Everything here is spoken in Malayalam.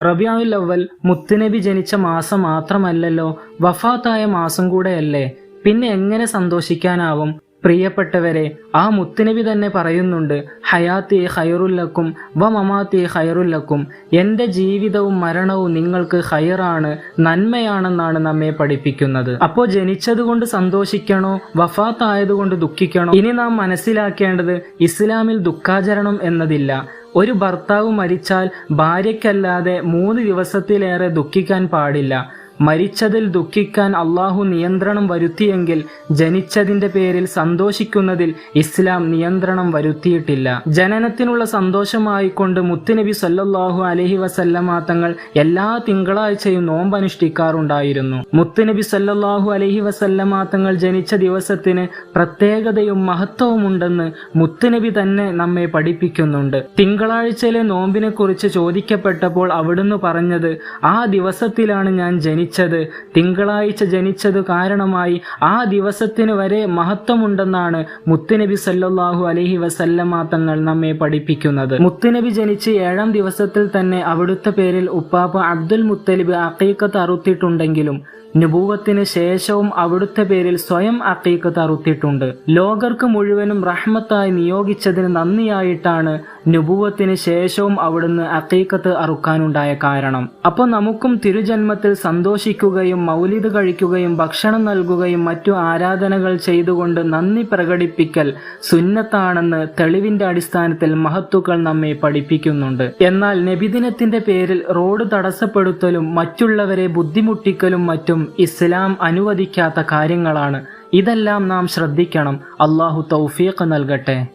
റബിയാവുൽ അവൽ മുത്തുനബി ജനിച്ച മാസം മാത്രമല്ലല്ലോ വഫാത്തായ മാസം കൂടെയല്ലേ? പിന്നെ എങ്ങനെ സന്തോഷിക്കാനാവും? പ്രിയപ്പെട്ടവരെ ആ മുത്തുനബി തന്നെ പറയുന്നുണ്ട് ഹയാത്തി ഹൈറുല്ലക്കും വ മമാത്തി ഹൈറുല്ലക്കും എന്റെ ജീവിതവും മരണവും നിങ്ങൾക്ക് ഹയറാണ് നന്മയാണെന്നാണ് നമ്മെ പഠിപ്പിക്കുന്നത്. അപ്പോൾ ജനിച്ചതുകൊണ്ട് സന്തോഷിക്കണോ? വഫാത്തായതുകൊണ്ട് ദുഃഖിക്കണോ? ഇനി നാം മനസ്സിലാക്കേണ്ടത് ഇസ്ലാമിൽ ദുഃഖാചരണം എന്നതില്ല. ഒരു ഭർത്താവ് മരിച്ചാൽ ഭാര്യയ്ക്കല്ലാതെ മൂന്ന് ദിവസത്തിലേറെ ദുഃഖിക്കാൻ പാടില്ല. മരിച്ചതിൽ ദുഃഖിക്കാൻ അള്ളാഹു നിയന്ത്രണം വരുത്തിയെങ്കിൽ ജനിച്ചതിന്റെ പേരിൽ സന്തോഷിക്കുന്നതിൽ ഇസ്ലാം നിയന്ത്രണം വരുത്തിയിട്ടില്ല. ജനനത്തിനുള്ള സന്തോഷമായിക്കൊണ്ട് മുത്തുനബി സല്ലാഹു അലഹി വസല്ലമ തങ്ങൾ എല്ലാ തിങ്കളാഴ്ചയും നോമ്പനുഷ്ഠിക്കാറുണ്ടായിരുന്നു. മുത്തുനബി സല്ലാഹു അലഹി വസല്ലമ തങ്ങൾ ജനിച്ച ദിവസത്തിന് പ്രത്യേകതയും മഹത്വവും മഹത്വവുമുണ്ടെന്ന് മുത്തുനബി തന്നെ നമ്മെ പഠിപ്പിക്കുന്നുണ്ട്. തിങ്കളാഴ്ചയിലെ നോമ്പിനെ കുറിച്ച് ചോദിക്കപ്പെട്ടപ്പോൾ അവിടുന്ന് പറഞ്ഞത് ആ ദിവസത്തിലാണ് ഞാൻ ജനിച്ചത്. തിങ്കളാഴ്ച ജനിച്ചത് കാരണമായി ആ ദിവസത്തിന് വരെ മഹത്വമുണ്ടെന്നാണ് മുത്തുനബി സല്ലാഹു അലഹി വസല്ലമ തങ്ങൾ നമ്മെ പഠിപ്പിക്കുന്നത്. മുത്തുനബി ജനിച്ച് ഏഴാം ദിവസത്തിൽ തന്നെ അവിടുത്തെ പേരിൽ ഉപ്പാപ്പ അബ്ദുൽ മുത്തലിബ് അക്കീക്കത്ത് അറുത്തിട്ടുണ്ടെങ്കിലും നുപൂവത്തിന് ശേഷവും അവിടുത്തെ പേരിൽ സ്വയം അക്കീക്കത്ത് അറുത്തിട്ടുണ്ട് ലോകർക്ക് മുഴുവനും റഹ്മത്തായി നിയോഗിച്ചതിന് നന്ദിയായിട്ടാണ് നുബൂവത്തിന് ശേഷവും അവിടുന്ന് അക്കീക്കത്ത് അറുക്കാനുണ്ടായ കാരണം. അപ്പോൾ നമുക്കും തിരുജന്മത്തിൽ സന്തോഷിക്കുകയും മൗലിത് കഴിക്കുകയും ഭക്ഷണം നൽകുകയും മറ്റു ആരാധനകൾ ചെയ്തുകൊണ്ട് നന്ദി പ്രകടിപ്പിക്കൽ സുന്നത്താണെന്ന് തെളിവിന്റെ അടിസ്ഥാനത്തിൽ മഹത്തുക്കൾ നമ്മെ പഠിപ്പിക്കുന്നുണ്ട്. എന്നാൽ നബിദിനത്തിന്റെ പേരിൽ റോഡ് തടസ്സപ്പെടുത്തലും മറ്റുള്ളവരെ ബുദ്ധിമുട്ടിക്കലും മറ്റും ഇസ്ലാം അനുവദിക്കാത്ത കാര്യങ്ങളാണ്. ഇതെല്ലാം നാം ശ്രദ്ധിക്കണം. അള്ളാഹു തൗഫീഖ് നൽകട്ടെ.